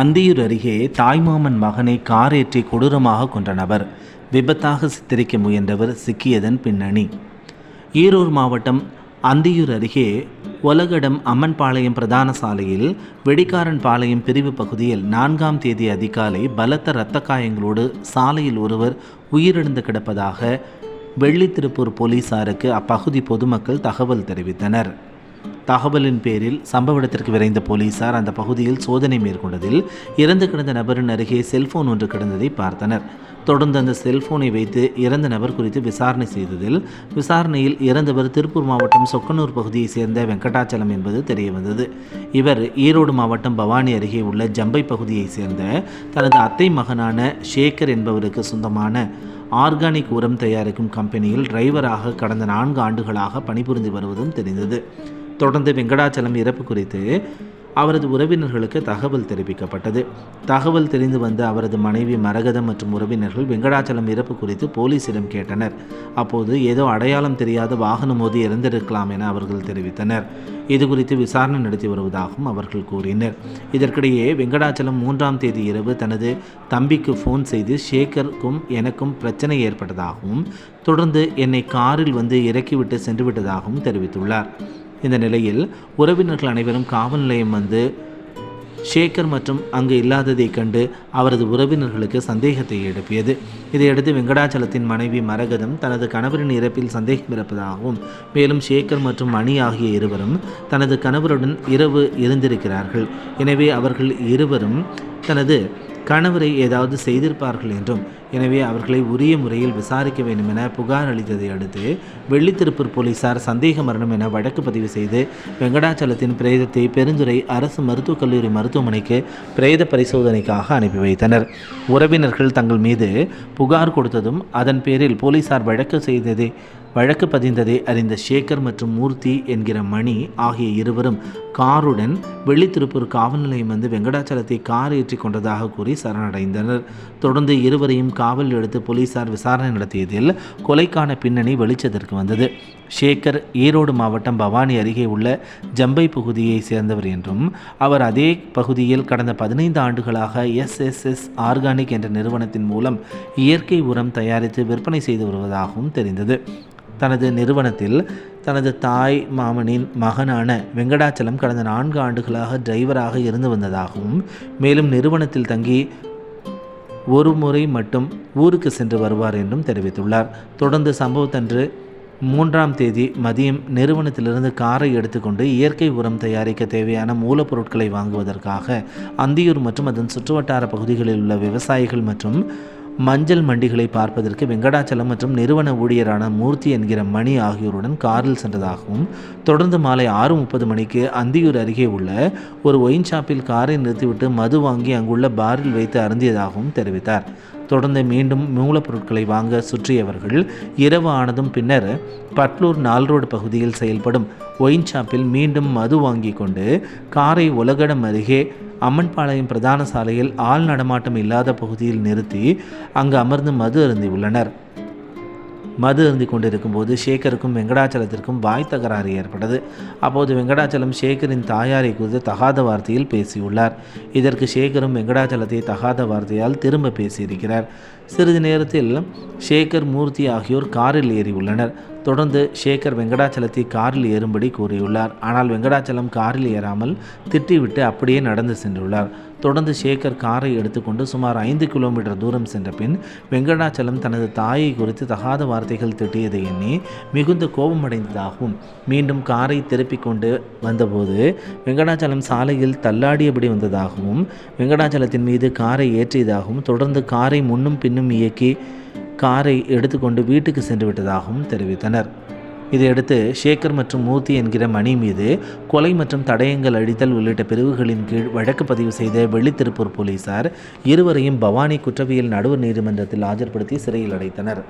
அந்தியூர் அருகே தாய்மாமன் மகனை காரேற்றி கொடூரமாக கொன்ற நபர் விபத்தாக சித்தரிக்க முயன்றவர் சிக்கியதன் பின்னணி. ஈரூர் மாவட்டம் அந்தியூர் அருகே ஒலகடம் அம்மன்பாளையம் பிரதான சாலையில் வெடிக்காரன் பாளையம் பிரிவு பகுதியில் நான்காம் தேதி அதிகாலை பலத்த இரத்த காயங்களோடு சாலையில் ஒருவர் உயிரிழந்து கிடப்பதாக வெள்ளித்திருப்பூர் போலீசாருக்கு அப்பகுதி பொதுமக்கள் தகவல் தெரிவித்தனர். தகவலின் பேரில் சம்பவ இடத்திற்கு விரைந்த போலீசார் அந்த பகுதியில் சோதனை மேற்கொண்டதில் இறந்து கிடந்த நபரின் அருகே செல்போன் ஒன்று கிடந்ததை பார்த்தனர். தொடர்ந்து அந்த செல்போனை வைத்து இறந்த நபர் குறித்து விசாரணை செய்ததில் விசாரணையில் இறந்தவர் திருப்பூர் மாவட்டம் சொக்கனூர் பகுதியைச் சேர்ந்த வெங்கடாச்சலம் என்பது தெரியவந்தது. இவர் ஈரோடு மாவட்டம் பவானி அருகே உள்ள ஜம்பை பகுதியைச் சேர்ந்த தனது அத்தை மகனான ஷேகர் என்பவருக்கு சொந்தமான ஆர்கானிக் உரம் தயாரிக்கும் கம்பெனியில் டிரைவராக கடந்த நான்கு ஆண்டுகளாக பணிபுரிந்து வருவதும் தெரிந்தது. தொடர்ந்து வெங்கடாச்சலம் இறப்பு குறித்து அவரது உறவினர்களுக்கு தகவல் தெரிவிக்கப்பட்டது. தகவல் தெரிந்து வந்த அவரது மனைவி மரகதம் மற்றும் உறவினர்கள் வெங்கடாச்சலம் இறப்பு குறித்து போலீசிடம் கேட்டனர். அப்போது ஏதோ அடையாளம் தெரியாத வாகனம் மோதி இறந்திருக்கலாம் என அவர்கள் தெரிவித்தனர். இது குறித்து விசாரணை நடத்தி வருவதாகவும் அவர்கள் கூறினர். இதற்கிடையே வெங்கடாச்சலம் மூன்றாம் தேதி இரவு தனது தம்பிக்கு ஃபோன் செய்து ஷேகருக்கும் எனக்கும் பிரச்சனை ஏற்பட்டதாகவும் தொடர்ந்து என்னை காரில் வந்து இறக்கிவிட்டு சென்று விட்டதாகவும் தெரிவித்துள்ளார். இந்த நிலையில் உறவினர்கள் அனைவரும் காவல் நிலையம் வந்து ஷேகர் மற்றும் அங்கு இல்லாததைக் கண்டு அவரது உறவினர்களுக்கு சந்தேகத்தை எழுப்பியது. இதையடுத்து வெங்கடாச்சலத்தின் மனைவி மரகதம் தனது கணவரின் இறப்பில் சந்தேகம் இருப்பதாகவும் மேலும் ஷேகர் மற்றும் மணி ஆகிய இருவரும் தனது கணவருடன் இரவு இருந்திருக்கிறார்கள். எனவே அவர்கள் இருவரும் தனது கணவரை ஏதாவது செய்திருப்பார்கள் என்றும் எனவே அவர்களை உரிய முறையில் விசாரிக்க வேண்டும் என புகார் அளித்ததை அடுத்து வெள்ளித்திருப்பூர் போலீசார் சந்தேக மரணம் என வழக்கு பதிவு செய்து வெங்கடாச்சலத்தின் பிரேதத்தை பெருந்துறை அரசு மருத்துவக் கல்லூரி மருத்துவமனைக்கு பிரேத பரிசோதனைக்காக அனுப்பி வைத்தனர். உறவினர்கள் தங்கள் மீது புகார் கொடுத்ததும் அதன் பேரில் போலீசார் வழக்கு செய்ததை வழக்கு பதிந்ததை அறிந்த சேகர் மற்றும் மூர்த்தி என்கிற மணி ஆகிய இருவரும் காருடன் வெள்ளித்திருப்பூர் காவல் நிலையம் வந்து வெங்கடாச்சலத்தை கார் ஏற்றி கொண்டதாக கூறி சரணடைந்தனர். தொடர்ந்து இருவரையும் காவல் எடுத்து போலீசார் விசாரணை நடத்தியதில் கொலைக்கான பின்னணி வெளிச்சத்திற்கு வந்தது. ஷேகர் ஈரோடு மாவட்டம் பவானி அருகே உள்ள ஜம்பை பகுதியை சேர்ந்தவர் என்றும் அவர் அதே பகுதியில் கடந்த பதினைந்து ஆண்டுகளாக எஸ்எஸ்எஸ் ஆர்கானிக் என்ற நிறுவனத்தின் மூலம் இயற்கை உரம் தயாரித்து விற்பனை செய்து வருவதாகவும் தெரிந்தது. தனது நிறுவனத்தில் தனது தாய் மாமனின் மகனான வெங்கடாச்சலம் கடந்த நான்கு ஆண்டுகளாக டிரைவராக இருந்து வந்ததாகவும் மேலும் நிறுவனத்தில் தங்கி ஒரு முறை மட்டும் ஊருக்கு சென்று வருவார் என்றும் தெரிவித்துள்ளார். தொடர்ந்து சம்பவத்தன்று மூன்றாம் தேதி மதியம் நிறுவனத்திலிருந்து காரை எடுத்துக்கொண்டு இயற்கை உரம் தயாரிக்க தேவையான மூலப்பொருட்களை வாங்குவதற்காக அந்தியூர் மற்றும் அதன் சுற்றுவட்டார பகுதிகளில் உள்ள விவசாயிகள் மற்றும் மஞ்சள் மண்டிகளை பார்ப்பதற்கு வெங்கடாச்சலம் மற்றும் நிறுவன ஊழியரான மூர்த்தி என்கிற மணி ஆகியோருடன் காரில் சென்றதாகவும் தொடர்ந்து மாலை ஆறு முப்பது மணிக்கு அந்தியூர் அருகே உள்ள ஒரு ஒயின் ஷாப்பில் காரை நிறுத்திவிட்டு மது வாங்கி அங்குள்ள பாரில் வைத்து அருந்தியதாகவும் தெரிவித்தார். தொடர்ந்து மீண்டும் மூலப்பொருட்களை வாங்க சுற்றியவர்கள் இரவு ஆனதும் பின்னர் பட்லூர் நால் ரோடு பகுதியில் செயல்படும் ஒயின் ஷாப்பில் மீண்டும் மது வாங்கி கொண்டு காரை உலகடம் அருகே அம்மன்பாளையம் பிரதான சாலையில் ஆள் நடமாட்டம் இல்லாத பகுதியில் நிறுத்தி அங்கு அமர்ந்து மது அருந்தி உள்ளனர். மது அருந்தி கொண்டிருக்கும் போது ஷேகருக்கும் வெங்கடாச்சலத்திற்கும் வாய் தகராறு ஏற்பட்டது. அப்போது வெங்கடாச்சலம் ஷேகரின் தாயாரை குறித்து தகாத வார்த்தையில் பேசியுள்ளார். இதற்கு ஷேகரும் வெங்கடாச்சலத்தை தகாத வார்த்தையால் திரும்ப பேசியிருக்கிறார். சிறிது நேரத்தில் ஷேகர் மூர்த்தி ஆகியோர் காரில் ஏறி உள்ளனர் தொடர்ந்து ஷேகர் வெங்கடாச்சலத்தை காரில் ஏறும்படி கூறியுள்ளார். ஆனால் வெங்கடாச்சலம் காரில் ஏறாமல் திட்டிவிட்டு அப்படியே நடந்து சென்றுள்ளார். தொடர்ந்து ஷேகர் காரை எடுத்துக்கொண்டு சுமார் ஐந்து கிலோமீட்டர் தூரம் சென்ற பின் வெங்கடாச்சலம் தனது தாயை குறித்து தகாத வார்த்தைகள் திட்டியதை எண்ணி மிகுந்த கோபமடைந்ததாகவும் மீண்டும் காரை திருப்பிக் கொண்டு வந்தபோது வெங்கடாச்சலம் சாலையில் தள்ளாடியபடி வந்ததாகவும் வெங்கடாச்சலத்தின் மீது காரை ஏற்றியதாகவும் தொடர்ந்து காரை முன்னும் பின்னும் இயக்கி காரை எடுத்துக்கொண்டு வீட்டுக்கு சென்று விட்டதாகவும் தெரிவித்தனர். இதையடுத்து ஷேகர் மற்றும் மூர்த்தி என்கிற மணி மீது கொலை மற்றும் தடயங்கள் அழித்தல் உள்ளிட்ட பிரிவுகளின் கீழ் வழக்கு பதிவு செய்த வெள்ளித்திருப்பூர் போலீசார் இருவரையும் பவானி குற்றவியல் நடுவர் நீதிமன்றத்தில் ஆஜர்படுத்தி சிறையில் அடைத்தனர்.